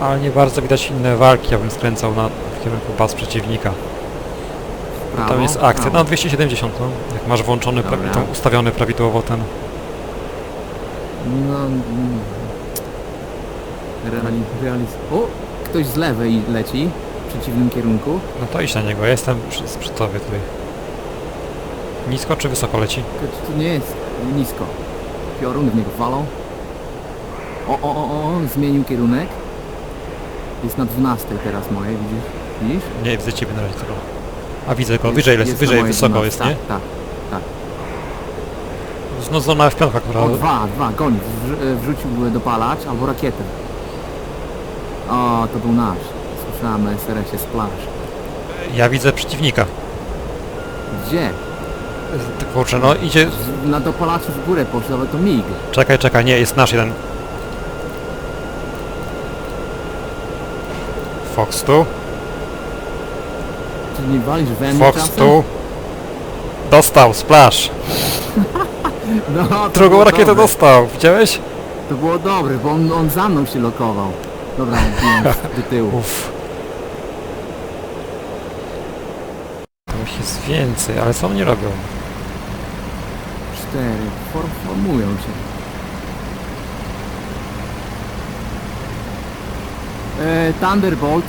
Ale nie bardzo widać inne walki, ja bym skręcał na, w kierunku baz przeciwnika. Prawo, Tam jest akcja, prawo. no 270, no. Jak masz włączony, pra- tam ustawiony prawidłowo ten... No... mm. Reali, realiz... O! Ktoś z lewej leci w przeciwnym kierunku. No to idź na niego, ja jestem przy, przy tobie tutaj. Nisko czy wysoko leci? Tylko czy to nie jest nisko. Piorun w niego walą. O, o, o, o, zmienił kierunek. Jest na 12 teraz moje, widzisz? Widzisz? Nie widzę ciebie na razie tylko. A widzę go, wyżej, jest, na wyżej, mojej wysoko 12. jest, nie? Tak, tak. No zona w piątka, która... O, dwa, dwa, goni. Wrzu- e, wrzucił dopalacz albo rakietę. O, to był nasz. Słyszałem na SRS-ie splash. Ja widzę przeciwnika. Gdzie? Kurczę, no idzie... Z- Na dopalaczu w górę poszedł, ale to mig. Czekaj, czekaj, nie, jest nasz jeden. Fox tu, Czy nie walisz Fox czasem? tu. Dostał, splash. No, to Drugą było rakietę dobre. dostał, widziałeś? To było dobre, bo on, on za mną się lokował. Dobra, biłem do tyłu. Uff. Tam ich jest więcej, ale co oni robią? Cztery. For- Formują się. E, Thunderbolt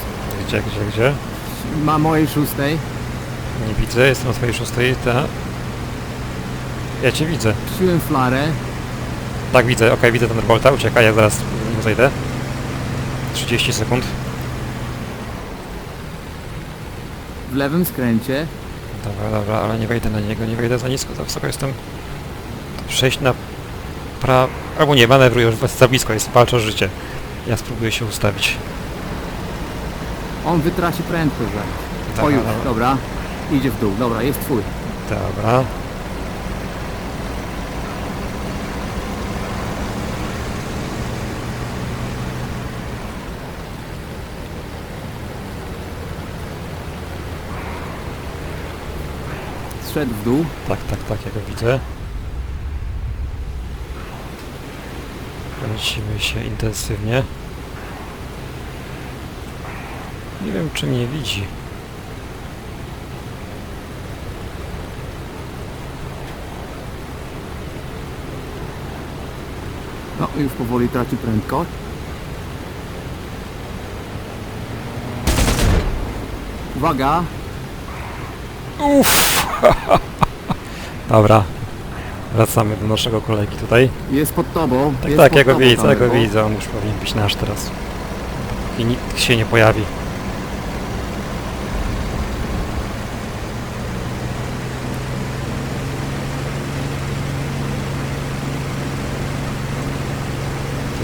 Gdzie, gdzie, gdzie? ma mojej szóstej. Nie widzę, jestem na twojej szóstej, ta. Ja cię widzę. Puściłem flarę. Tak, widzę, okej, widzę Thunderbolta, uciekaj, ja zaraz zejdę. 30 sekund. W lewym skręcie. Dobra, dobra, ale nie wejdę na niego, nie wejdę za nisko, za wysoko jestem. Przejść na pra... Albo nie, manewruję, już za blisko jest, walczę o życie. Ja spróbuję się ustawić. On wytraci prędkość. zaraz. O Dobra, już, dobra. Idzie w dół. Dobra, jest twój. Dobra. Zszedł w dół. Tak, tak, tak, ja go widzę. Kręcimy się intensywnie. Nie wiem, czy mnie widzi. No, już powoli traci prędkość. Uwaga! Uff! Dobra. Wracamy do naszego kolegi tutaj. Jest pod tobą. Tak, jest tak, pod ja go tobą, widzę, ja go widzę. On już powinien być nasz teraz. I nikt się nie pojawi.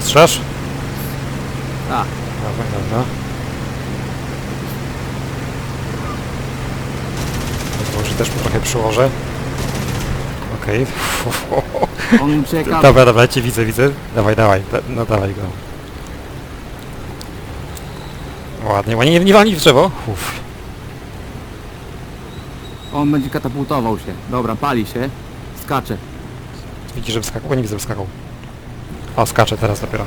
Ty strzelasz? Tak. Dobra, dobra. Może też mu trochę przyłożę. Okej. On ucieka. Dobra, dobra, ja cię widzę, widzę. Dawaj, dawaj, da, no dawaj go. Ładnie, ładnie, nie, nie walnij w drzewo. Uff. On będzie katapultował się. Dobra, pali się. Skacze. Widzisz, że wskakał? Bo nie widzę, że wskakał. O, skacze teraz dopiero.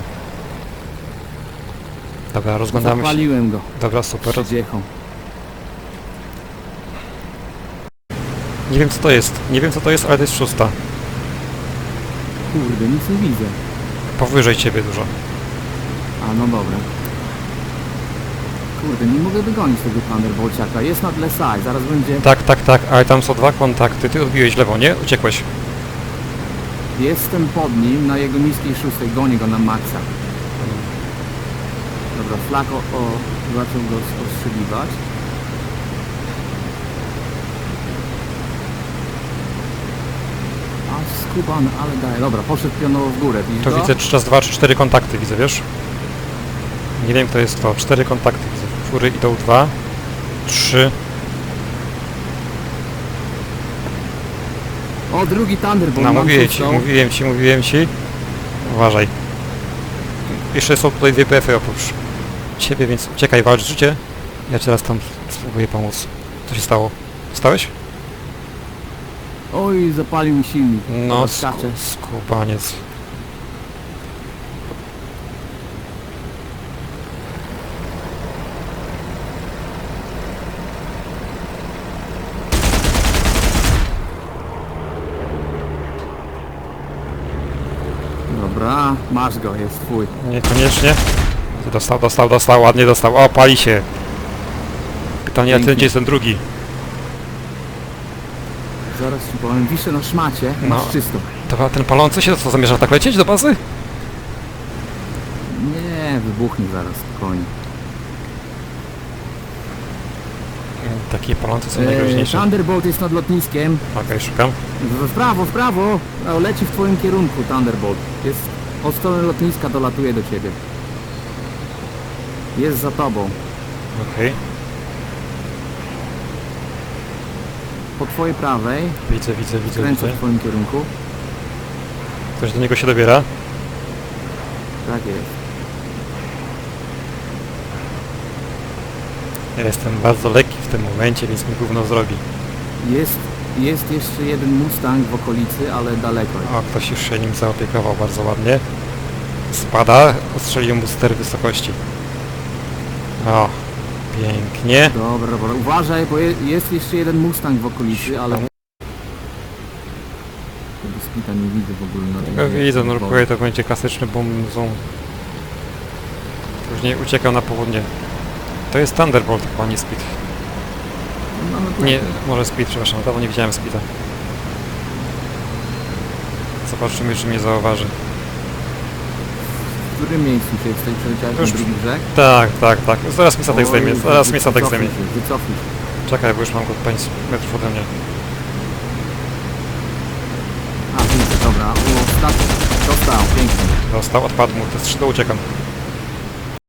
Dobra, rozglądamy się. Zapaliłem go. Dobra, super. Przydziechą. Nie wiem co to jest. Nie wiem co to jest, ale to jest szósta. Kurde, nic nie widzę. Powyżej ciebie dużo. A, no dobra. Kurde, nie mogę dogonić tego Thunderbolciaka. Jest nad Lesai, zaraz będzie... Tak, tak, tak, ale tam są dwa kontakty. Ty odbiłeś lewo, nie? Uciekłeś. Jestem pod nim na jego niskiej szóstej. Gonię go na maksa. Dobra, flako o... zaczął go ostrzeliwać. A skubany, ale daje. Dobra, poszedł pionowo w górę. Widzisz To go? widzę trzy raz dwa czy cztery kontakty widzę, wiesz? Nie wiem kto jest to. Cztery kontakty widzę. Fury idą dwa. Trzy. O, drugi Thunderbolt. No mówiłem ci, mówiłem ci, mówiłem ci. Uważaj. Jeszcze są tutaj dwie PF-y oprócz ciebie, więc uciekaj, walcz życie. Ja ci teraz tam spróbuję pomóc. Co się stało? Stałeś? Oj, zapalił mi silnik. No, skacze. skubaniec. Masz go, jest twój. Niekoniecznie. Dostał, dostał, dostał, ładnie dostał. O, pali się. Pytanie, Pięknie. gdzie jest ten drugi? Zaraz ci powiem, wiszę na szmacie, No. masz czysto. To ten palący się, to co, zamierza tak lecieć do bazy? Nie, wybuchnie zaraz, spokojnie. Takie palące są Eee, najgroźniejsze. Okej, Thunderbolt jest nad lotniskiem. szukam. W, w prawo, w prawo. O, leci w twoim kierunku Thunderbolt. Jest od strony lotniska, dolatuje do ciebie. Jest za tobą. Okej, Po twojej prawej. widzę, widzę, widzę, Kręcę widzę. w twoim kierunku. Ktoś do niego się dobiera. Tak jest. Ja jestem bardzo lekki w tym momencie, więc mi gówno zrobi. Jest, jest jeszcze jeden Mustang w okolicy, ale daleko. O, ktoś już się nim zaopiekował bardzo ładnie. Spada, ostrzelił mu ster wysokości. O, pięknie. Dobra, dobra. Uważaj, bo je, jest jeszcze jeden Mustang w okolicy, ale... Tego spita nie widzę w ogóle na tym Ja widzę, zdjęciu. nurkuję, to będzie klasyczny boom zoom. Później uciekał na południe. To jest Thunderbolt, chyba nie Speed. Nie, może Speed, przepraszam, dawno nie widziałem Speeda. Zobaczymy, czy mnie zauważy. W którym miejscu się jesteś? Przeleciałeś Już- na drugi brzeg? Tak, tak, tak. Zaraz mi statek Oj, zdejmie, zaraz mi statek wycofnij zdejmie. się, Wycofnij się. Czekaj, bo już mam go 5 metrów ode mnie. A, widzę, dobra. O, statek. Dostał, pięknie. Dostał, odpadł mu, te skrzydło uciekam.